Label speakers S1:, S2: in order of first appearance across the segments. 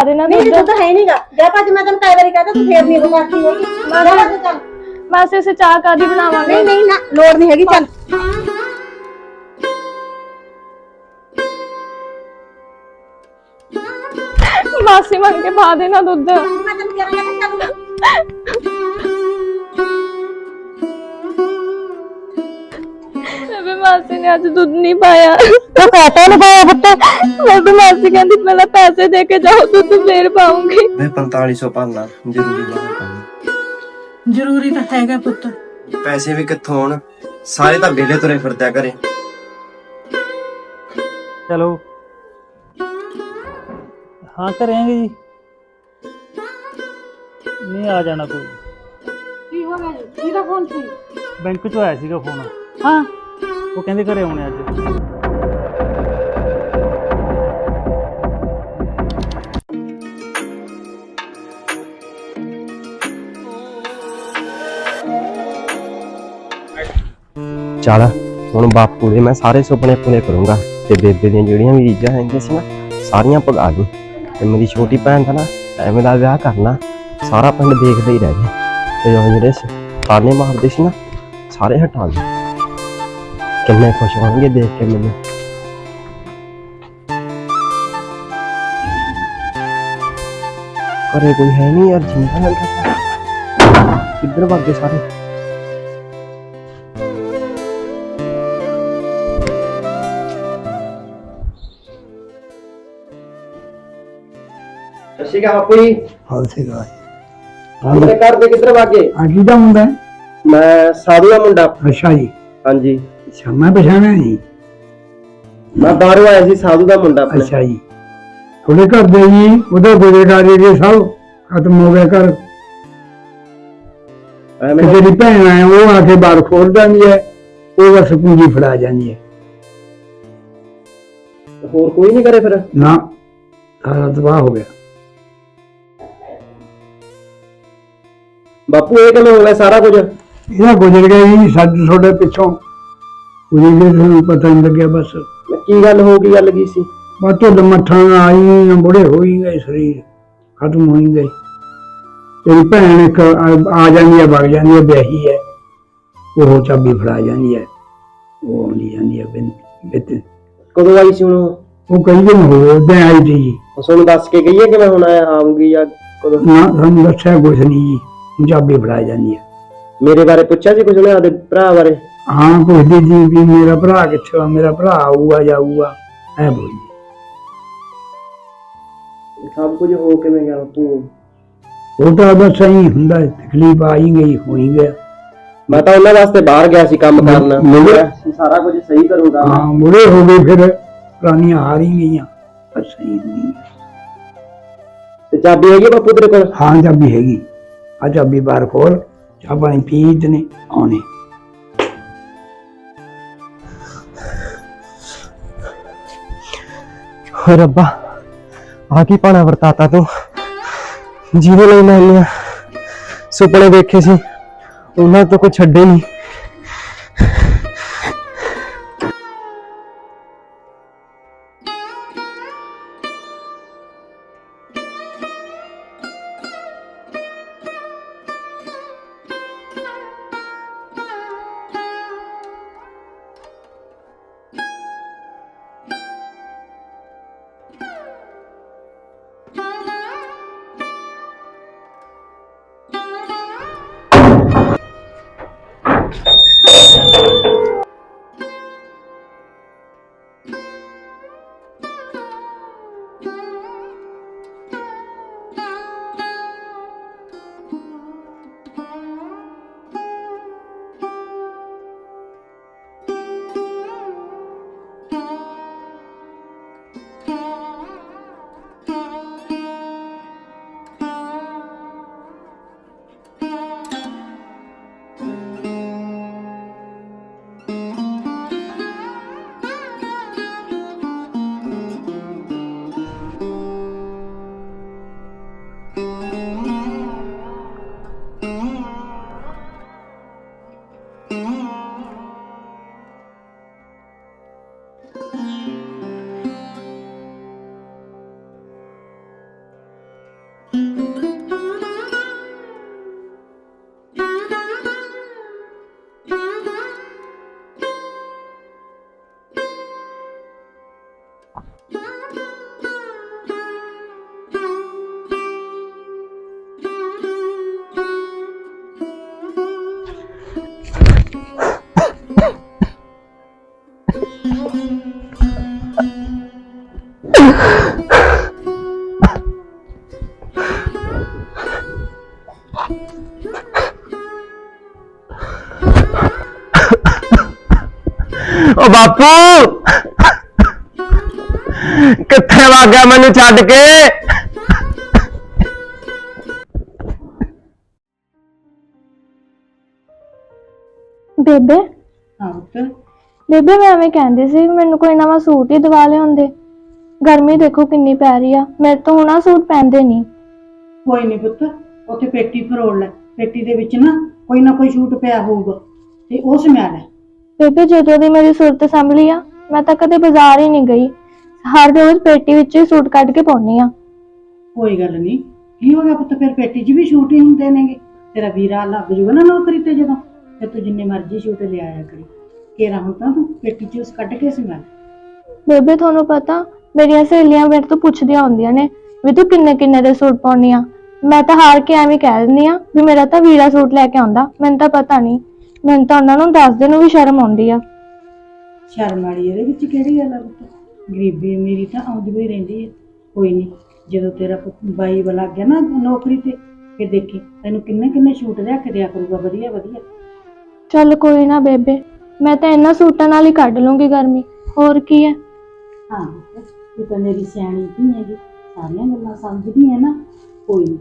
S1: ਦੇ ਨਾ
S2: ਨਹੀਂ
S1: ਦੁੱਧ
S2: ਦੁੱਧ ਹੈ ਨਹੀਂਗਾ ਜਾ ਭੱਜ ਮੈਂ ਤੈਨੂੰ ਕਈ ਵਾਰੀ ਕਹਤਾ ਤੂੰ ਫੇਰ ਨਹੀਂ ਰੁਕਾਤੀ ਹੈਗੀ ਜਾ ਭੱਜ ਚੱਲ
S1: ਮਾਸੀ ਅਸੀਂ ਚਾਹ ਕਾਦੀ ਬਣਾਵਾਂਗੇ
S2: ਨਹੀਂ ਨਹੀਂ ਨਾ ਲੋੜ ਨਹੀਂ ਹੈਗੀ ਚੱਲ
S1: ਮਾਸੀ ਮੰਗ ਕੇ ਪਾ ਦੇਣਾ ਦੁੱਧ
S2: ਮੈਂ ਤੈਨੂੰ ਕਿਹਾ ਕਹਿੰਦਾ ਚੱਲ
S1: ਬੇਬੇ ਮਾਸੀ ਨੇ ਅੱਜ ਦੁੱਧ ਨਹੀਂ ਪਾਇਆ। ਤਾਂ ਕਾਟਾ ਨਾ ਪਾਇਆ ਪੁੱਤ। ਬੇਬੇ ਮਾਸੀ ਕਹਿੰਦੀ ਪਹਿਲਾਂ ਪੈਸੇ ਦੇ ਕੇ ਜਾਓ ਦੁੱਧ ਫੇਰ ਪਾਉਂਗੀ।
S3: ਮੈਂ 4500 ਭਰਨਾ ਜ਼ਰੂਰੀ ਕੰਮ
S4: ਜ਼ਰੂਰੀ ਤਾਂ ਹੈਗਾ ਪੁੱਤ।
S3: ਪੈਸੇ ਵੀ ਕਿੱਥੋਂ ਆਉਣ? ਸਾਰੇ ਤਾਂ ਵਿਹਲੇ ਤੁਰੇ ਫਿਰਦਿਆ ਘਰੇ।
S5: ਚਲੋ। ਹਾਂ ਕਰਾਂਗੇ ਜੀ। ਨਹੀਂ ਆ ਜਾਣਾ ਕੋਈ।
S4: ਕੀ ਹੋ ਗਿਆ ਜੀ? ਕਿਹਦਾ ਫੋਨ ਸੀ?
S5: ਬੈਂਕ ਚੋਂ ਆਇਆ ਸੀਗਾ ਫੋਨ
S4: ਹਾਂ।
S5: ਉਹ ਕਹਿੰਦੇ ਘਰੇ ਆਉਣੇ ਅੱਜ।
S3: ਚੱਲ, ਹੁਣ ਬਾਪੂ ਦੇ ਮੈਂ ਸਾਰੇ ਸੁਪਨੇ ਪੂਰੇ ਕਰੂੰਗਾ ਤੇ ਬੇਬੇ ਦੀਆਂ ਜਿਹੜੀਆਂ ਵੀ ਰੀਝਾਂ ਹੈਗੀਆਂ ਸੀ ਨਾ, ਸਾਰੀਆਂ ਪੁਗਾ ਦੂੰ। ਤੇ ਮੇਰੀ ਛੋਟੀ ਭੈਣ ਦਾ ਨਾ, ਐਵੇਂ ਦਾ ਵਿਆਹ ਕਰਨਾ, ਸਾਰਾ ਪਿੰਡ ਦੇਖਦਾ ਹੀ ਰਹਿ ਗਿਆ ਤੇ ਉਹ ਜਿਹੜੇ ਤਾਨੇ ਮਾਰਦੇ ਸੀ ਨਾ, ਸਾਰੇ ਹਟਾ ਦੇ ਕਿੰਨੇ ਖੁਸ਼ ਹੋਣਗੇ ਦੇਖ ਕੇ ਮੈਨੂੰ ਘਰੇ ਕੋਈ ਹੈ ਨਹੀਂ ਯਾਰ ਜਿੰਦਾ ਲੱਗਦਾ ਕਿੱਧਰ ਭੱਜ ਗਏ ਸਾਰੇ ਸਤਿ ਸ਼੍ਰੀ ਅਕਾਲ ਬਾਪੂ ਜੀ
S6: ਹਾਂ ਸੀਗਾ
S3: ਆਪਣੇ ਘਰ ਦੇ ਕਿੱਧਰ ਭਾਗੇ
S6: ਆ ਕਿਹਦਾ ਮੁੰਡਾ ਹੈ?
S3: ਮੈਂ ਸਾਧੂ ਦਾ ਮੁੰਡਾ
S6: ਅੱਛਾ ਜੀ
S3: ਹਾਂਜੀ
S6: ਅੱਛਾ ਮੈਂ ਪਛਾਣਿਆ ਨਹੀਂ।
S3: ਮੈਂ ਬਾਹਰੋਂ ਆਇਆ ਸੀ ਸਾਧੂ ਦਾ ਮੁੰਡਾ ਆਪਣੇ।
S6: ਅੱਛਾ ਜੀ। ਤੁਹਾਡੇ ਘਰ ਦੇ ਜੀ ਉਹਦਾ ਬੇੜੇਦਾਰੀ ਦੇ ਸਭ ਖਤਮ ਹੋ ਗਿਆ ਘਰ।
S3: ਐਵੇਂ
S6: ਦੀ ਭੈਣ ਆਏ ਉਹ ਆ ਕੇ ਬਾਹਰ ਖੋਲ ਜਾਂਦੀ ਹੈ ਉਹ ਬਸ ਪੂੰਜੀ ਫੜਾ ਜਾਂਦੀ ਹੈ।
S3: ਹੋਰ ਕੋਈ ਨਹੀਂ ਕਰੇ ਫਿਰ?
S6: ਨਾ ਸਾਰਾ ਤਬਾਹ ਹੋ ਗਿਆ।
S3: ਬਾਪੂ ਇਹ ਕਿਵੇਂ ਹੋ ਗਿਆ ਸਾਰਾ ਕੁਝ?
S6: ਇਹਦਾ ਗੁਜ਼ਰ ਗਿਆ ਜੀ ਸਾਡੇ ਤੁਹਾਡੇ ਪਿੱਛੋਂ। ਗੁਜ਼ਰ ਗਿਆ ਤੁਹਾਨੂੰ ਪਤਾ ਨਹੀਂ ਲੱਗਿਆ ਬਸ।
S3: ਕੀ ਗੱਲ ਹੋ ਗਈ ਗੱਲ ਕੀ ਸੀ?
S6: ਢਿੱਡ ਮੱਠਾਂ ਆਈ ਬੁੜੇ ਹੋਈ ਗਏ ਸਰੀਰ ਖਤਮ ਹੋਈ ਗਏ। ਤੇਰੀ ਭੈਣ ਇੱਕ ਆ- ਆ ਜਾਂਦੀ ਹੈ ਵਗ ਜਾਂਦੀ ਹੈ ਵਿਆਹੀ ਹੈ। ਉਹ ਚਾਬੀ ਫੜਾ ਜਾਂਦੀ ਹੈ। ਉਹ ਆਉਂਦੀ ਜਾਂਦੀ ਹੈ ਬਿਨ ਬਿਤ।
S3: ਕਦੋਂ ਆਈ ਸੀ ਹੁਣ ਉਹ?
S6: ਉਹ ਕਈ ਦਿਨ ਹੋ ਗਏ ਉਦੋਂ ਆਈ ਸੀ ਜੀ।
S3: ਉਹ ਤੁਹਾਨੂੰ ਦੱਸ ਕੇ ਗਈ ਹੈ ਕਿ ਮੈਂ ਹੁਣ ਆਇਆ ਆਉਂਗੀ ਜਾਂ ਕਦੋਂ?
S6: ਨਾ ਸਾਨੂੰ ਦੱਸਿਆ ਕੁਛ ਨਹੀਂ ਜੀ। ਚਾਬੀ ਫੜਾ ਜਾਂਦੀ ਹੈ।
S3: ਮੇਰੇ ਬਾਰੇ ਪੁੱਛਿਆ ਸੀ ਕੁਝ ਉਹਨੇ ਆਦੇ ਭਰਾ ਬਾਰੇ?
S6: ਹਾਂ ਪੁੱਛਦੀ ਜੀ ਵੀ ਮੇਰਾ ਭਰਾ ਕਿੱਥੇ ਆ ਮੇਰਾ ਭਰਾ ਆਊਗਾ ਜਾਊਗਾ। ਐ ਬੋਲੀ।
S3: ਸਭ ਕੁਝ ਹੋ ਕਿਵੇਂ ਗਿਆ ਬਾਪੂ
S6: ਉਹ ਤਾਂ ਬਸ ਸਹੀ ਹੁੰਦਾ ਹੈ, ਤਕਲੀਫ ਆਈ ਗਈ ਹੋਈ ਗਿਆ।
S3: ਮੈਂ ਤਾਂ ਉਹਨਾਂ ਵਾਸਤੇ ਬਾਹਰ ਗਿਆ ਸੀ ਕੰਮ ਕਰਨ।
S6: ਮੁੰਡੇ-
S3: ਮੈਂ ਸਾਰਾ ਕੁਝ ਸਹੀ ਕਰੂੰਗਾ।
S6: ਹਾਂ ਮੁੜੇ ਹੋ ਗਏ ਫਿਰ ਪੁਰਾਣੀਆਂ ਹਾਰ ਹੀ ਗਈਆਂ। ਬਸ ਸਹੀ ਨਹੀਂ
S3: ਤੇ ਚਾਬੀ ਹੈਗੀ ਆ ਬਾਪੂ ਤੇਰੇ ਕੋਲ?
S6: ਹਾਂ ਚਾਬੀ ਹੈਗੀ। ਆ ਚਾਬੀ ਬਾਹਰ ਖੋਲ ਚਾਹ ਪਾਣੀ ਪੀਤ ਨੇ ਆਉਣੇ।
S3: ਓਏ ਰੱਬਾ ਆ ਕੀ ਪਾਣਾ ਵਰਤਾਤਾ ਤੂੰ? ਜਿਹਦੇ ਲਈ ਮੈਂ ਇੰਨੇ ਸੁਪਨੇ ਦੇਖੇ ਸੀ, ਉਹਨਾਂ ਤੋਂ ਕੋਈ ਛੱਡੇ ਨਹੀਂ। ਓ ਬਾਪੂ! ਕਿੱਥੇ ਵਗ ਗਿਆ ਮੈਨੂੰ ਛੱਡ ਕੇ?
S1: ਬੇਬੇ?
S4: ਹਾਂ ਪੁੱਤ।
S1: ਬੇਬੇ ਮੈਂ ਐਵੇਂ ਕਹਿੰਦੀ ਸੀ ਮੈਨੂੰ ਕੋਈ ਨਵਾਂ ਸੂਟ ਹੀ ਦਿਵਾ ਲਿਆਉਂਦੇ। ਗਰਮੀ ਦੇਖੋ ਕਿੰਨੀ ਪੈ ਰਹੀ ਆ। ਮੇਰੇ ਤੋਂ ਹੁਣ ਸੂਟ ਪੈਂਦੇ ਨਹੀਂ।
S4: ਕੋਈ ਨਹੀਂ ਪੁੱਤ ਉੱਥੇ ਪੇਟੀ ਫਰੋਲ ਲੈ। ਪੇਟੀ ਦੇ ਵਿੱਚ ਨਾ ਕੋਈ ਨਾ ਕੋਈ ਛੂਟ ਪਿਆ ਹੋਊਗਾ। ਤੇ ਉਹ ਸਮਿਆ ਲੈ
S1: ਬੇਬੇ ਜਦੋਂ ਦੀ ਮੇਰੀ ਸੂਰਤ ਸੰਭਲੀ ਆ ਮੈਂ ਤਾਂ ਕਦੇ ਬਾਜ਼ਾਰ ਹੀ ਨਹੀਂ ਗਈ। ਹਰ ਰੋਜ਼ ਪੇਟੀ ਵਿੱਚ ਹੀ ਸੂਟ ਕੱਢ ਕੇ ਪਾਉਣੀ ਆ।
S4: ਕੋਈ ਗੱਲ ਨਹੀਂ। ਕੀ ਹੋ ਗਿਆ ਪੁੱਤ? ਫਿਰ ਪੇਟੀ 'ਚ ਵੀ ਛੂਟ ਹੀ ਹੁੰਦੇ ਨੇਗੇ। ਤੇਰਾ ਵੀਰਾ ਲੱਗ ਜੂਗਾ ਨਾ ਨੌਕਰੀ ਤੇ ਜਦੋਂ। ਫਿਰ ਤੂੰ ਜਿੰਨੇ ਮਰਜ਼ੀ ਛੂਟ ਲੈ ਆਇਆ ਕਰੀ। ਕੇਰਾ ਹੁਣ ਤਾਂ ਤੂੰ ਪੇਟੀ 'ਚ ਉਸ ਕੱਢ ਕੇ ਸਮਿਆ ਲੈ
S1: ਬੇਬੇ ਤੁਹਾਨੂੰ ਪਤਾ ਮੇਰੀਆਂ ਸਹੇਲੀਆਂ ਮੇਰੇ ਤੋਂ ਪੁੱਛਦੀਆਂ ਹੁੰਦੀਆਂ ਨੇ ਵੀ ਤੂੰ ਕਿੰਨੇ ਕਿੰਨੇ ਦੇ ਸੂਟ ਪਾਉਣੀ ਆ। ਮੈਂ ਤਾਂ ਹਾਰ ਕੇ ਐਵੇਂ ਕਹਿ ਦਿੰਦੀ ਆ ਵੀ ਮੇਰਾ ਤਾਂ ਵੀਰਾ ਸੂਟ ਲੈ ਕੇ ਆਉਂਦਾ। ਮੈਨੂੰ ਤਾਂ ਪਤਾ ਨਹੀਂ। ਮੈਨੂੰ ਤਾਂ ਉਹਨਾਂ ਨੂੰ ਦੱਸਦੇ ਨੂੰ ਵੀ ਸ਼ਰਮ ਆਉਂਦੀ ਆ।
S4: ਸ਼ਰਮ ਵਾਲੀ ਇਹਦੇ ਵਿੱਚ ਕਿਹੜੀ ਗੱਲ ਆ ਪੁੱਤ? ਗਰੀਬੀ ਅਮੀਰੀ ਤਾਂ ਆਉਂਦੀ ਹੋਈ ਰਹਿੰਦੀ ਹੈ ਕੋਈ ਨਹੀਂ ਜਦੋਂ ਤੇਰਾ ਪੁੱਤ ਬਾਈ ਵਾਲਾ ਗਿਆ ਨਾ ਨੌਕਰੀ ਤੇ ਫਿਰ ਦੇਖੀ ਤੈਨੂੰ ਕਿੰਨੇ ਕਿੰਨੇ ਛੂਟ ਲਿਆ ਕੇ ਦਿਆ ਕਰੂਗਾ ਵਧੀਆ ਵਧੀਆ।
S1: ਚੱਲ ਕੋਈ ਨਾ ਬੇਬੇ ਮੈਂ ਤਾਂ ਇਹਨਾਂ ਸੂਟਾਂ ਨਾਲ ਹੀ ਕੱਢ ਲੂੰਗੀ ਗਰਮੀ ਹੋਰ ਕੀ ਹੈ
S4: ਹਾਂ ਪੁੱਤ, ਤੂੰ ਤਾਂ ਮੇਰੀ ਸਿਆਣੀ ਧੀ ਹੈਗੀ ਸਾਰੀਆਂ ਗੱਲਾਂ ਸਮਝਦੀ ਹੈ ਨਾ। ਕੋਈ ਨਹੀਂ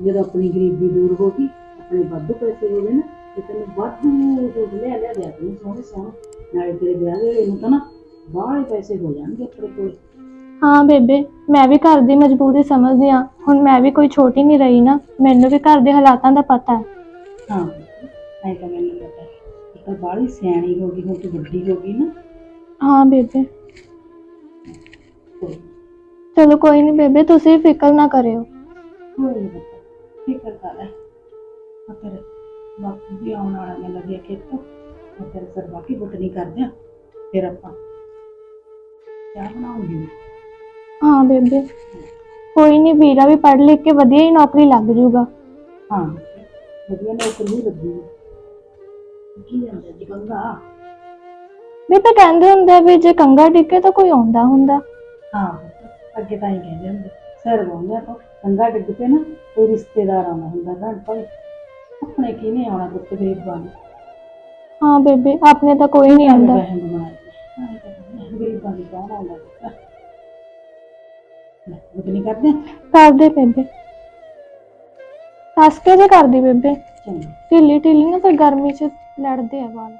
S4: ਜਦੋਂ ਆਪਣੀ ਗਰੀਬੀ ਦੂਰ ਹੋ ਗਈ ਆਪਣੇ ਵਾਧੂ ਪੈਸੇ ਹੋ ਗਏ ਨਾ ਤੇ ਤੈਨੂੰ ਵਾਧੂ ਸੂਟ ਲਿਆ ਲਿਆ ਦਿਆ ਤੂੰ ਸੋਹਣੇ ਸੋਹਣੇ। ਨਾਲੇ ਤੇਰੇ ਵਿਆਹ ਵੇਲੇ ਨੂੰ ਤਾਂ ਨਾ ਬਾਹਲੇ ਪੈਸੇ ਹੋ ਜਾਣਗੇ ਆਪਣੇ ਕੋਲ।
S1: ਹਾਂ ਬੇਬੇ ਮੈਂ ਵੀ ਘਰ ਦੀ ਮਜਬੂਰੀ ਸਮਝਦੀ ਆ ਹੁਣ ਮੈਂ ਵੀ ਕੋਈ ਛੋਟੀ ਨਹੀਂ ਰਹੀ ਨਾ ਮੈਨੂੰ ਵੀ ਘਰ ਦੇ ਹਾਲਾਤਾਂ ਦਾ ਪਤਾ ਹੈ।
S4: ਹਾਂ ਐ ਤਾਂ ਮੈਨੂੰ ਪਤਾ ਤੂੰ ਤਾਂ ਬਾਹਲੀ ਸਿਆਣੀ ਹੋ ਗਈ ਹੁਣ ਤੂੰ ਵੱਡੀ ਹੋ ਗਈ ਨਾ।
S1: ਹਾਂ ਬੇਬੇ।
S4: ਕੋਈ
S1: ਚਲੋ ਕੋਈ ਨਹੀਂ ਬੇਬੇ ਤੁਸੀਂ ਫਿਕਰ ਨਾ ਕਰਿਓ।
S4: ਕੋਈ ਪਤਾ ਫਿਕਰ ਕਰ ਲੈ। ਆ ਬਾਪੂ ਵੀ ਆਉਣ ਵਾਲਾ ਮੈਂ ਲੱਗਿਆ ਖੇਤੋਂ ਮੈਂ ਤੇਰੇ ਸਿਰ ਬਾਕੀ ਬੁੱਤ ਨਹੀਂ ਕਰਦੇ ਫਿਰ ਆਪਾਂ ਚਾਹ ਬਣਾਉਂਗੀ।
S1: ਹਾਂ ਬੇਬੇ। ਕੋਈ ਨਹੀਂ ਵੀਰਾ ਵੀ ਪੜ੍ਹ ਲਿਖ ਕੇ ਵਧੀਆ ਹੀ ਨੌਕਰੀ ਲੱਗ ਜੂਗਾ।
S4: ਹਾਂ ਵਧੀਆ ਨੌਕਰੀ ਲੱਗੀ। ਕੀ ਜਾਂਦਾ ਜੀ ਗੰਗਾ
S1: ਵੀ ਤਾਂ ਕਹਿੰਦੇ ਹੁੰਦੇ ਆ ਵੀ ਜੇ ਕੰਗਾ ਡਿੱਗੇ ਤਾਂ ਕੋਈ ਆਉਂਦਾ ਹੁੰਦਾ।
S4: ਹਾਂ ਅੱਗੇ ਤਾਂ ਹੀ ਕਹਿੰਦੇ ਹੁੰਦੇ ਸਿਰ ਤਾਂ ਗੰਗਾ ਡਿੱਗ ਪਏ ਨਾ ਕੋਈ ਰਿਸ਼ਤੇਦਾਰ ਆਉਣਾ ਹੁੰਦਾ ਘਰ ਭਾਈ ਆਪਣੇ ਕੀ ਨਹੀਂ ਆਉਣਾ ਪੁੱਤ ਗਰੀਬਾਂ ਨੂੰ
S1: ਹਾਂ ਬੇਬੇ ਆਪਣੇ ਤਾਂ ਕੋਈ ਨਹੀਂ ਆਉਂਦਾ
S4: ਬਹਿਣ ਬਿਮਾਰ ਹਾਂ ਗਰੀਬਾਂ ਦੀ ਕੌਣ ਆਉਂਦਾ ਪੁੱਤ ਉਹ ਨਹੀਂ ਕਰਦੇ
S1: ਕਰਦੇ ਬੇਬੇ ਕੱਸ ਕੇ ਜੇ ਕਰਦੀ ਬੇਬੇ
S4: ਚੰਗਾ
S1: ਢਿੱਲੀ ਢਿੱਲੀ ਨਾ ਫਿਰ ਗਰਮੀ 'ਚ ਲੜਦੇ ਆ ਵਾਲ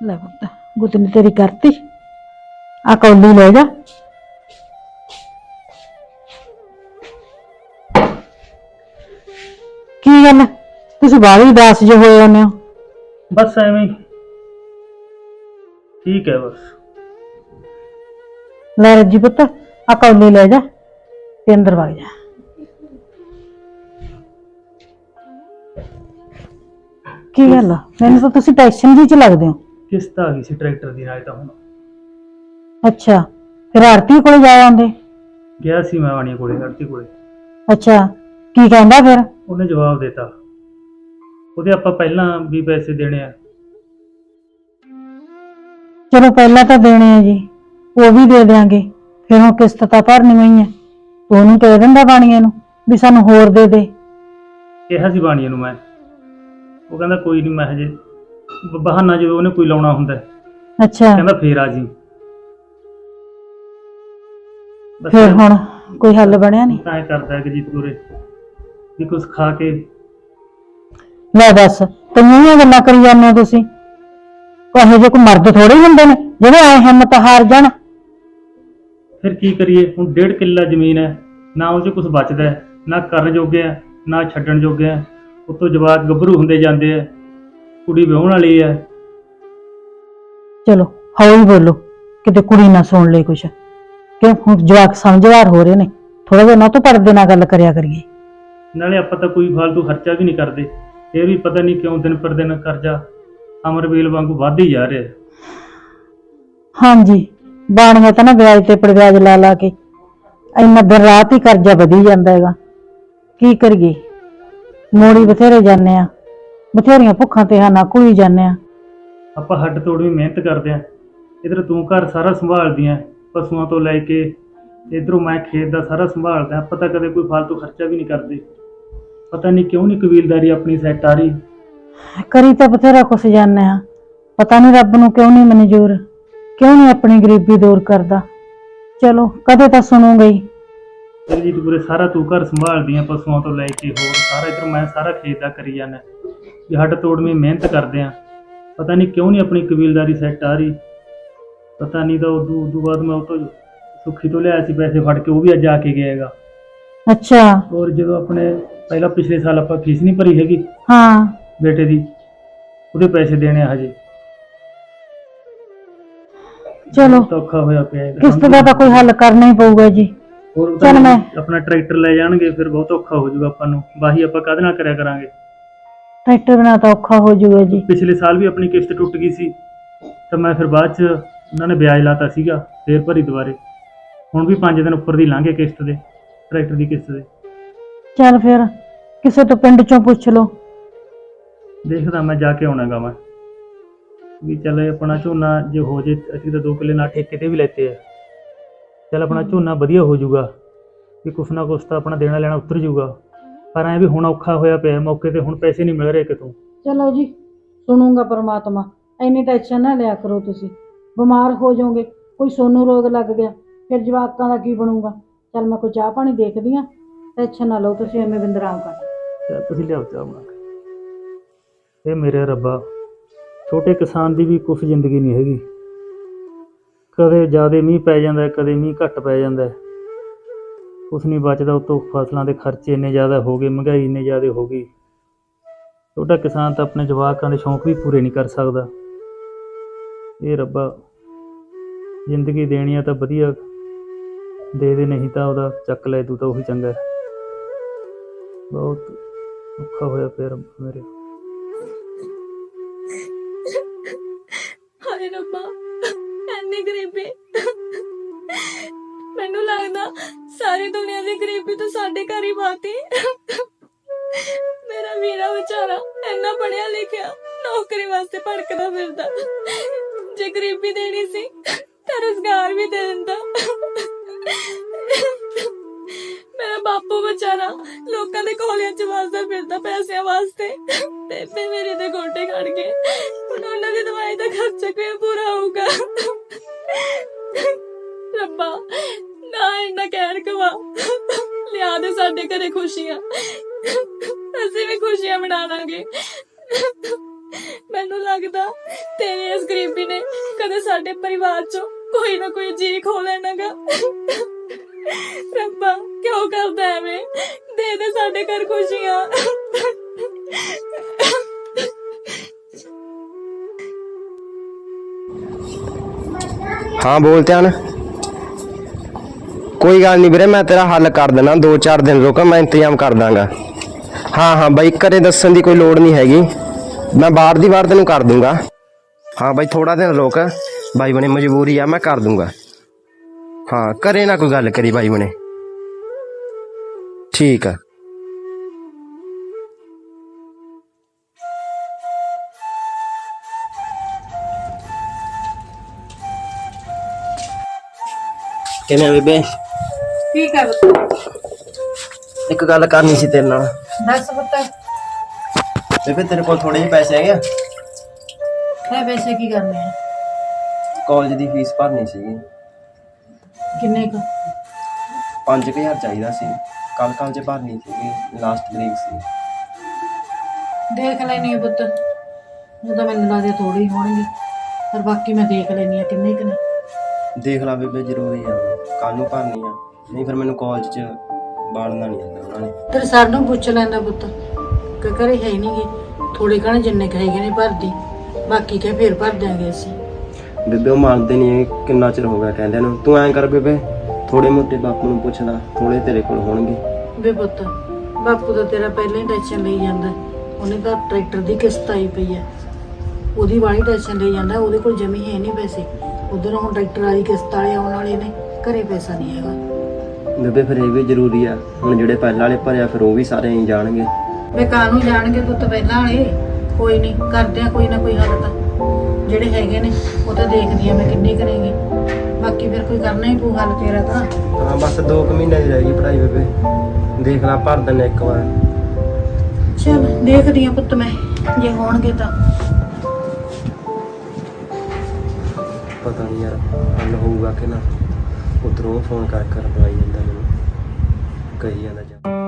S2: ਲੈ ਪੁੱਤ ਗੁੱਤਨੀ ਤੇਰੀ ਕਰਤੀ ਆ ਕੌਲੀ ਲੈ ਜਾ ਕੀ ਗੱਲ ਤੁਸੀਂ ਬਾਹਲੀ ਉਦਾਸ ਜੇ ਹੋਏ ਹੁੰਦੇ ਹੋ।
S5: ਬਸ ਐਵੇਂ ਹੀ। ਠੀਕ ਹੈ ਬਸ।
S2: ਲੈ ਰੱਜੀ ਪੁੱਤ ਆ ਕੌਲੀ ਲੈ ਜਾ ਤੇ ਅੰਦਰ ਵਗ ਜਾ। ਕੀ ਗੱਲ ਆ? ਮੈਨੂੰ ਤਾਂ ਤੁਸੀਂ ਟੈਨਸ਼ਨ ਜੀ ਚ ਲੱਗਦੇ ਹੋ।
S5: ਕਿਸ਼ਤ ਆ ਗਈ ਸੀ ਟਰੈਕਟਰ ਦੀ ਨਾਲ ਤਾਂ ਹੁਣ।
S2: ਅੱਛਾ ਫਿਰ ਆਰਤੀ ਕੋਲੇ ਜਾ ਆਉਂਦੇ?
S5: ਗਿਆ ਸੀ ਮੈਂ ਵਾਣੀਆਂ ਕੋਲੇ ਹਰਤੀ ਕੋਲੇ।
S2: ਅੱਛਾ ਕੀ ਕਹਿੰਦਾ ਫਿਰ?
S5: ਉਹਨੇ ਜਵਾਬ ਦਿੱਤਾ। ਉਹਦੇ ਆਪਾਂ ਪਹਿਲਾਂ ਵੀ ਪੈਸੇ ਦੇਣੇ ਆ।
S2: ਚਲੋ ਪਹਿਲਾਂ ਤਾਂ ਦੇਣੇ ਆ ਜੀ। ਉਹ ਵੀ ਦੇ ਦਿਆਂਗੇ। ਫਿਰ ਹੁਣ ਕਿਸ਼ਤ ਤਾਂ ਭਰਨੀ ਹੋਈ ਹੈ ਉਹਨੂੰ ਕਹਿ ਦਿੰਦਾ ਬਾਣੀਆਂ ਨੂੰ ਵੀ ਸਾਨੂੰ ਹੋਰ ਦੇ ਦੇ।
S5: ਕਿਹਾ ਸੀ ਬਾਣੀਏ ਨੂੰ ਮੈਂ। ਉਹ ਕਹਿੰਦਾ ਕੋਈ ਨਹੀਂ ਮੈਂ ਹਜੇ ਬ- ਬਹਾਨਾ ਜਦੋਂ ਉਹਨੇ ਕੋਈ ਲਾਉਣਾ ਹੁੰਦਾ ਹੈ,
S2: ਅੱਛਾ।
S5: ਕਹਿੰਦਾ ਫੇਰ ਆ ਜੀ।
S2: ਫਿਰ ਹੁਣ ਕੋਈ ਹੱਲ ਬਣਿਆ ਨਹੀਂ
S5: ਤਾਂ ਇਹ ਕਰਦਾ ਕਿ ਜੀਤ ਗੁਰੇ ਵੀ ਕੁਝ ਖਾ ਕੇ
S2: ਲੈ ਦੱਸ ਤੈਨੂੰ ਗੱਲਾਂ ਕਰੀ ਜਾਂਦੇ ਹੋ ਤੁਸੀਂ? ਕਹੇ ਜੇ ਕੋਈ ਮਰਦ ਥੋੜੇ ਹੁੰਦੇ ਨੇ ਜਿਹੜੇ ਐ ਹਿੰਮਤ ਹਾਰ ਜਾਣ।
S5: ਫਿਰ ਕੀ ਕਰੀਏ? ਹੁਣ ਡੇਢ ਕਿੱਲਾ ਜ਼ਮੀਨ ਹੈ ਨਾ ਉਹ 'ਚ ਕੁਝ ਬਚਦਾ ਹੈ, ਨਾ ਕਰਨ ਜੋਗੇ ਆ ਨਾ ਛੱਡਣ ਜੋਗੇ ਆ ਉਤੋਂ ਜਵਾਕ ਗੱਭਰੂ ਹੁੰਦੇ ਜਾਂਦੇ ਆ ਕੁੜੀ ਵਿਆਹਣ ਵਾਲੀ ਹੈ।
S2: ਚਲੋ ਹੌਲੀ ਬੋਲੋ ਕਿਤੇ ਕੁੜੀ ਨਾ ਸੁਣ ਲਈ ਕੁਛ। ਕਿਉਂ? ਹੁਣ ਜਵਾਕ ਸਮਝਦਾਰ ਹੋ ਰਹੇ ਨੇ। ਥੋੜਾ ਜਿਹਾ ਨਾ ਤੋਂ ਪਰਦੇ ਨਾਲ ਗੱਲ ਕਰਿਆ ਕਰੀਏ।
S5: ਨਾਲੇ ਆਪਾਂ ਤਾਂ ਕੋਈ ਫालतू ਖਰਚਾ ਵੀ ਨਹੀਂ ਕਰਦੇ। ਇਹ ਵੀ ਪਤਾ ਨਹੀਂ ਕਿਉਂ ਦਿਨ ਪਰ ਦਿਨ ਕਰਜ਼ਾ ਅਮਰਵੇਲ ਵਾਂਗੂ ਵੱਧ ਹੀ ਜਾ ਰਿਹਾ ਹੈ।
S2: ਹਾਂਜੀ ਬਾਣੀਆਂ ਤਾਂ ਨਾ ਵਿਆਜ ਤੇ ਪੜਵਿਆਜ ਲਾ ਲਾ ਕੇ। ਇੰਨਾ ਦਿਨ ਰਾਤ ਹੀ ਕਰਜ਼ਾ ਵਧੀ ਜਾਂਦਾ ਹੈਗਾ। ਕੀ ਕਰੀਏ? ਮੋੜੀ ਬਥੇਰੇ ਜਾਂਦੇ ਆ। ਬਥੇਰੀਆਂ ਭੁੱਖਾਂ ਤੇ ਹਾਨਾ ਕੁਲੀ ਜਾਂਦੇ ਆ।
S5: ਆਪਾਂ ਹੱਡ ਤੋੜ ਵੀ ਮਿਹਨਤ ਕਰਦੇ ਆ। ਇਧਰ ਤੂੰ ਘਰ ਸਾਰਾ ਸੰਭਾਲਦੀ ਆ ਪਸ਼ੂਆਂ ਤੋਂ ਲੈ ਕੇ। ਇਧਰੋਂ ਮੈਂ ਖੇਤ ਦਾ ਸਾਰਾ ਸੰਭਾਲਦਾ ਆਪਾਂ ਤਾਂ ਕਦੇ ਕੋਈ ਫालतू ਖਰਚਾ ਵੀ ਨਹੀਂ ਕਰਦੇ। ਪਤਾ ਨਹੀਂ ਕਿਉਂ ਨਹੀਂ ਕਬੀਲਦਾਰੀ ਆਪਣੀ ਸੈੱਟ ਆ ਰਹੀ।
S2: ਕਰੀ ਤਾਂ ਬਥੇਰਾ ਕੁਛ ਆ ਪਤਾ ਨਹੀਂ ਰੱਬ ਨੂੰ ਕਿਉਂ ਨਹੀਂ ਮਨਜ਼ੂਰ ਕਿਉਂ ਨਹੀਂ ਆਪਣੀ ਗਰੀਬੀ ਦੂਰ ਕਰਦਾ। ਚਲੋ ਕਦੇ ਤਾਂ ਸੁਣੂਗਾ ਹੀ।
S5: ਦਲਜੀਤ ਪੂਰੇ ਸਾਰਾ ਤੂੰ ਘਰ ਸੰਭਾਲਦੀ ਆ ਪਸ਼ੂਆਂ ਤੋਂ ਲੈ ਕੇ ਹੋਰ ਸਾਰਾ ਇਧਰ ਮੈਂ ਸਾਰਾ ਖੇਤ ਦਾ ਕਰੀ ਜਾਂਦਾ। ਵੀ ਹੱਡ ਤੋੜਵੀਂ ਮਿਹਨਤ ਕਰਦੇ ਆ ਪਤਾ ਨਹੀਂ ਕਿਉਂ ਨਹੀਂ ਆਪਣੀ ਕਬੀਲਦਾਰੀ ਸੈੱਟ ਆ ਰਹੀ। ਪਤਾ ਨਹੀਂ ਤਾਂ ਉਦੋਂ ਉਦੋਂ ਬਾਅਦ ਮੈਂ ਉਹ ਤੋਂ ਸੁੱਖੀ ਤੋਂ ਲਿਆਇਆ ਸੀ ਪੈਸੇ ਫੜ ਕੇ ਉਹ ਵੀ ਅੱਜ ਆ ਕੇ ਗਿਆਗਾ
S2: ਅੱਛਾ।
S5: ਔਰ ਜਦੋਂ ਆਪਣੇ ਪਹਿਲਾਂ ਪਿਛਲੇ ਸਾਲ ਆਪਾਂ ਫੀਸ ਨਹੀਂ ਭਰੀ ਹੈਗੀ
S2: ਹਾਂ।
S5: ਬੇਟੇ ਦੀ ਉਹਦੇ ਪੈਸੇ ਦੇਣੇ ਆ ਹਜੇ।
S2: ਚਲੋ।
S5: ਔਖਾ ਹੋਇਆ ਪਿਆ ਹੈਗਾ।
S2: ਕਿਸ਼ਤ ਦਾ ਤਾਂ ਕੋਈ ਹੱਲ ਕਰਨਾ ਹੀ ਪਊਗਾ ਜੀ।
S5: ਹੋਰ
S2: ਚੱਲ ਮੈਂ-
S5: ਆਪਣਾ ਟਰੈਕਟਰ ਲੈ ਜਾਣਗੇ ਫਿਰ ਬਹੁਤ ਔਖਾ ਹੋ ਜਾਊਗਾ ਆਪਾਂ ਨੂੰ। ਬਾਹੀ ਆਪਾਂ ਕਾਹਦੇ ਨਾਲ ਕਰਿਆ ਕਰਾਂਗੇ?
S2: ਟਰੈਕਟਰ ਬਿਨਾ ਤਾਂ ਔਖਾ ਹੋ ਜਾਊਗਾ ਜੀ।
S5: ਪਿਛਲੇ ਸਾਲ ਵੀ ਆਪਣੀ ਕਿਸ਼ਤ ਟੁੱਟ ਗਈ ਸੀ ਤਾਂ ਮੈਂ ਫਿਰ ਬਾਅਦ ਚ ਉਹਨਾਂ ਨੇ ਵਿਆਜ ਲਾਤਾ ਸੀਗਾ ਫੇਰ ਭਰੀ ਦੁਬਾਰੇ। ਹੁਣ ਵੀ 5 ਦਿਨ ਉੱਪਰ ਦੀ ਲੰਘੇ ਕਿਸ਼ਤ ਦੇ ਟਰੈਕਟਰ ਦੀ ਕਿਸ਼ਤ ਦੇ।
S2: ਚੱਲ ਫਿਰ ਕਿਸੇ ਤੋਂ ਪਿੰਡ ਚੋਂ ਪੁੱਛ ਲਓ।
S5: ਦੇਖਦਾ ਮੈਂ ਜਾ ਕੇ ਆਉਣਾਗਾ ਮੈਂ। ਵੀ ਚੱਲ ਆਪਣਾ ਝੋਨਾ ਜੇ ਹੋ ਜੇ ਅਸੀਂ ਤਾਂ ਦੋ ਕਿੱਲੇ ਨਾਲ ਠੇਕੇ ਤੇ ਵੀ ਲੈਤੇ ਆ। ਚੱਲ ਆਪਣਾ ਝੋਨਾ ਵਧੀਆ ਹੋ ਜਾਊਗਾ। ਵੀ ਕੁਛ ਨਾ ਕੁਛ ਤਾਂ ਆਪਣਾ ਦੇਣਾ ਲੈਣਾ ਉਤਰ ਜਾਊਗਾ। ਪਰ ਐ ਵੀ ਹੁਣ ਔਖਾ ਹੋਇਆ ਪਿਆ ਮੌਕੇ ਤੇ ਹੁਣ ਪੈਸੇ ਨਹੀਂ ਮਿਲ ਰਹੇ ਕਿਤੋਂ।
S7: ਚਲੋ ਜੀ ਸੁਣੂਗਾ ਪਰਮਾਤਮਾ। ਐਨੀ ਟੈਨਸ਼ਨ ਨਾ ਲਿਆ ਕਰੋ ਤੁਸੀਂ। ਬਿਮਾਰ ਹੋ ਜਾਓਗੇ ਕੋਈ ਸੋਨੂੰ ਰੋਗ ਲੱਗ ਗਿਆ ਫਿਰ ਜਵਾਕਾਂ ਦਾ ਕੀ ਬਣੂਗਾ? ਚਲ ਮੈਂ ਕੋਈ ਚਾਹ ਪਾਣੀ ਦੇਖਦੀ ਆ। ਟੈਨਸ਼ਨ ਨਾ ਲਓ ਤੁਸੀਂ ਐਵੇਂ ਬਿੰਦਰਾਮ ਕਰ
S5: ਚੱਲ ਤੁਸੀਂ ਲਿਆਓ ਚਾਹ ਬਣਾ ਕੇ। ਇਹ ਮੇਰੇ ਰੱਬਾ ਛੋਟੇ ਕਿਸਾਨ ਦੀ ਵੀ ਕੁਛ ਜ਼ਿੰਦਗੀ ਨਹੀਂ ਹੈਗੀ। ਕਦੇ ਜ਼ਿਆਦਾ ਮੀਂਹ ਪੈ ਜਾਂਦਾ ਹੈ, ਕਦੇ ਮੀਂਹ ਘੱਟ ਪੈ ਜਾਂਦਾ ਹੈ। ਕੁਛ ਨਹੀਂ ਬਚਦਾ ਉਤੋਂ ਫਸਲਾਂ ਦੇ ਖਰਚੇ ਇੰਨੇ ਜ਼ਿਆਦਾ ਹੋ ਗਏ ਮਹਿੰਗਾਈ ਇੰਨੀ ਜ਼ਿਆਦਾ ਹੋ ਗਈ। ਛੋਟਾ ਕਿਸਾਨ ਤਾਂ ਆਪਣੇ ਜਵਾਕਾਂ ਦੇ ਸ਼ੌਂਕ ਵੀ ਪੂਰੇ ਨਹੀਂ ਕਰ ਸਕਦਾ। ਇਹ ਰੱਬਾ ਜ਼ਿੰਦਗੀ ਦੇਣੀ ਆ ਤਾਂ ਵਧੀਆ ਦੇ ਦੇ ਨਹੀਂ ਤਾਂ ਉਹਦਾ ਚੱਕ ਲੈ ਤੂੰ ਤਾਂ ਉਹੀ ਚੰਗਾ ਹੈ। ਬਹੁਤ ਔਖਾ ਹੋਇਆ ਪਿਆ ਰੱਬ ਮੇਰੇ।
S1: ਹਾਏ ਰੱਬਾ, ਐਨੀ ਗਰੀਬੀ। ਮੈਨੂੰ ਲੱਗਦਾ ਸਾਰੀ ਦੁਨੀਆ ਦੀ ਗਰੀਬੀ ਤਾਂ ਸਾਡੇ ਘਰ ਹੀ ਬਾਤੀ। ਮੇਰਾ ਵੀਰਾ ਵਿਚਾਰਾ ਇੰਨਾ ਪੜਿਆ ਲਿਖਿਆ, ਨੌਕਰੀ ਵਾਸਤੇ ਭੜਕਦਾ ਫਿਰਦਾ। ਜੇ ਗਰੀਬੀ ਦੇਣੀ ਸੀ, ਤਾਂ ਰੁਜ਼ਗਾਰ ਵੀ ਦੇ ਦਿੰਦਾ। ਮੇਰਾ ਵਿਚਾਰਾ ਲੋਕਾਂ ਦੇ ਕੋਲਿਆਂ ਚ ਵੱਸਦਾ ਫਿਰਦਾ ਪੈਸਿਆਂ ਵਾਸਤੇ। ਬੇਬੇ ਮੇਰੇ ਦੇ ਗੋਡੇ ਖੜ ਗਏ। ਹੁਣ ਉਹਨਾਂ ਦੀ ਦਵਾਈ ਦਾ ਖਰਚਾ ਕਿਵੇਂ ਪੂਰਾ ਹੋਊਗਾ? ਰੱਬਾ, ਨਾ ਇੰਨਾ ਕਹਿਰ ਕਵਾ ਲਿਆ ਦੇ ਸਾਡੇ ਘਰੇ ਖੁਸ਼ੀਆਂ। ਅਸੀਂ ਵੀ ਖੁਸ਼ੀਆਂ ਮਨਾ ਲਾਂਗੇ ਮੈਨੂੰ ਲੱਗਦਾ ਤੇਰੀ ਇਸ ਗਰੀਬੀ ਨੇ ਕਦੇ ਸਾਡੇ ਪਰਿਵਾਰ ਚੋਂ ਕੋਈ ਨਾ ਕੋਈ ਜੀ ਖੋ ਲੈਣਾਗਾ। ਰੱਬਾ, ਕਿਉਂ ਕਰਦਾ ਐਵੇਂ? ਦੇ ਦੇ ਸਾਡੇ ਘਰ ਖੁਸ਼ੀਆਂ।
S3: ਹਾਂ, ਬੋਲ ਧਿਆਨ। ਕੋਈ ਗੱਲ ਨਹੀਂ ਵੀਰੇ, ਮੈਂ ਤੇਰਾ ਹੱਲ ਕਰ ਦੇਣਾ 2-4 ਦਿਨ ਰੁਕ, ਮੈਂ ਇੰਤਜ਼ਾਮ ਕਰ ਦਾਂਗਾ। ਹਾਂ ਹਾਂ, ਬਾਈ, ਘਰੇ ਦੱਸਣ ਦੀ ਕੋਈ ਲੋੜ ਨਹੀਂ ਹੈਗੀ। ਮੈਂ ਬਾਹਰ ਦੀ ਵਾਰ ਤੈਨੂੰ ਕਰ ਦੂੰਗਾ। ਹਾਂ, ਬਾਈ ਥੋੜਾ ਦਿਨ ਰੁਕ। ਬਾਈ ਬਣੇ ਮਜਬੂਰੀ ਆ, ਮੈਂ ਕਰ ਦੂੰਗਾ। ਹਾਂ ਘਰੇ ਨਾ ਕੋਈ ਗੱਲ ਕਰੀ ਬਾਈ ਬਣੇ ਠੀਕ ਆ। ਕਿਵੇਂ ਆ ਬੇਬੇ?
S7: ਕੀ ਕਰ
S3: ਇੱਕ ਗੱਲ ਕਰਨੀ ਸੀ ਤੇਰੇ ਨਾਲ।
S7: ਦੱਸ ਪੁੱਤ।
S3: ਬੇਬੇ ਤੇਰੇ ਕੋਲ ਥੋੜੇ ਜਿਹੇ ਪੈਸੇ ਹੈਗੇ ਆ?
S7: ਹੈ ਵੈਸੇ ਕੀ ਕਰਨੇ ਆ?
S3: ਕਾਲਜ ਦੀ ਫੀਸ ਭਰਨੀ ਸੀਗੀ।
S7: ਕਿੰਨੇ ਕੁ?
S3: 5000 ਚਾਹੀਦਾ ਸੀ। ਕੱਲ ਕੱਲ ਚ ਭਰਨੀ ਸੀਗੀ ਲਾਸਟ ਤਰੀਕ ਸੀ।
S7: ਦੇਖ ਲੈਣੀ ਆ ਪੁੱਤ। ਉਹ ਤਾਂ ਮੈਨੂੰ ਲੱਗਦਾ ਥੋੜੀ ਹੋਣਗੇ। ਪਰ ਬਾਕੀ ਮੈਂ ਦੇਖ ਲੈਣੀ ਆ ਕਿੰਨੇ ਕੁ ਨੇ।
S3: ਦੇਖ ਲਾ ਬੇਬੇ ਜ਼ਰੂਰੀ ਆ। ਕੱਲ ਨੂੰ ਭਰਨੀ ਆ। ਨਹੀਂ ਫਿਰ ਮੈਨੂੰ ਕਾਲਜ ਚ ਬਾੜਨਾ ਨਹੀਂ ਆਉਂਦਾ ਉਹਨਾਂ ਨੇ।
S7: ਤੇਰੇ ਸਰ ਨੂੰ ਪੁੱਛ ਲੈਂਦਾ ਪੁੱਤ। ਕਿ ਘਰੇ ਹੈ ਨਹੀਂਗੇ ਥੋੜੇ ਕਹਣੇ ਜਿੰਨੇ ਕੁ ਹੈਗੇ ਨੇ ਭਰਦੀ। ਬਾਕੀ ਕਹੇ ਫੇਰ ਭਰ ਦਿਆਂਗੇ ਅਸੀਂ।
S3: ਬੇਬੇ ਉਹ ਮੰਨਦੇ ਨਹੀਂ ਇਹ ਕਿੰਨਾ ਚਿਰ ਹੋ ਗਿਆ ਕਹਿੰਦੇ ਨੂੰ। ਤੂੰ ਐਂ ਕਰ ਬੇਬੇ ਥੋੜੇ ਮੋਟੇ ਬਾਪੂ ਨੂੰ ਪੁੱਛਦਾ ਥੋੜੇ ਤੇਰੇ ਕੋਲ ਹੋਣਗੇ।
S7: ਵੇ ਪੁੱਤ ਬਾਪੂ ਤਾਂ ਤੇਰਾ ਪਹਿਲਾਂ ਹੀ ਟੈਨਸ਼ਨ ਲਈ ਜਾਂਦਾ। ਉਹਨੇ ਤਾਂ ਟਰੈਕਟਰ ਦੀ ਕਿਸ਼ਤ ਆਈ ਪਈ ਹੈ। ਉਹਦੀ ਵਾਲੀ ਟੈਨਸ਼ਨ ਲਈ ਜਾਂਦਾ ਉਹਦੇ ਕੋਲ ਜਮੀ ਹੈ ਨਹੀਂ ਪੈਸੇ। ਉਧਰ ਹੁਣ ਟਰੈਕਟਰ ਵਾਲੀ ਕਿਸ਼ਤ ਵਾਲੇ ਆਉਣ ਵਾਲੇ ਨੇ ਘਰੇ ਪੈਸਾ ਨਹੀਂ ਹੈਗਾ।
S3: ਬੇਬੇ ਫਿਰ ਇਹ ਵੀ ਜ਼ਰੂਰੀ ਆ। ਹੁਣ ਜਿਹੜੇ ਪਹਿਲਾਂ ਵਾਲੇ ਭਰਿਆ ਫਿਰ ਉਹ ਵੀ ਸਾਰੇ ਐਂ ਜਾਣਗੇ।
S7: ਵੇ ਕਾਹਨੂੰ ਜਾਣਗੇ ਪੁੱਤ ਪਹਿਲਾਂ ਵਾਲੇ? ਕੋਈ ਨਹੀਂ ਕਰਦੇ ਆ ਕੋਈ ਨਾ ਕੋਈ ਹੱਲ ਤਾਂ। ਜਿਹੜੇ ਹੈਗੇ ਨੇ ਉਹ ਤਾਂ ਦੇਖਦੀ ਆ ਮੈਂ ਕਿੰਨੇ ਕਰੇਂਗੇ ਬਾਕੀ ਫਿਰ ਕੋਈ ਕਰਨਾ ਹੀ ਪਊ ਹੱਲ ਤੇਰਾ ਤਾਂ।
S3: ਹਾਂ ਬਸ 2 ਮਹੀਨੇ ਦੀ ਰਹਿ ਗਈ ਪੜ੍ਹਾਈ ਬੇਬੇ। ਦੇਖ ਲਾ ਭਰ ਦਿੰਨੇ ਇੱਕ ਵਾਰ।
S7: ਚਲ ਦੇਖਦੀ ਆ ਪੁੱਤ ਮੈਂ ਜੇ ਹੋਣਗੇ ਤਾਂ।
S3: ਪਤਾ ਨਹੀਂ ਯਾਰ ਹੱਲ ਹੋਊਗਾ ਕਿ ਨਾ। ਉਧਰੋਂ ਫੋਨ ਕਰ ਕਰ ਬੁਲਾਈ ਜਾਂਦਾ ਮੈਨੂੰ। ਕਹੀ ਜਾਂਦਾ ਜਾ।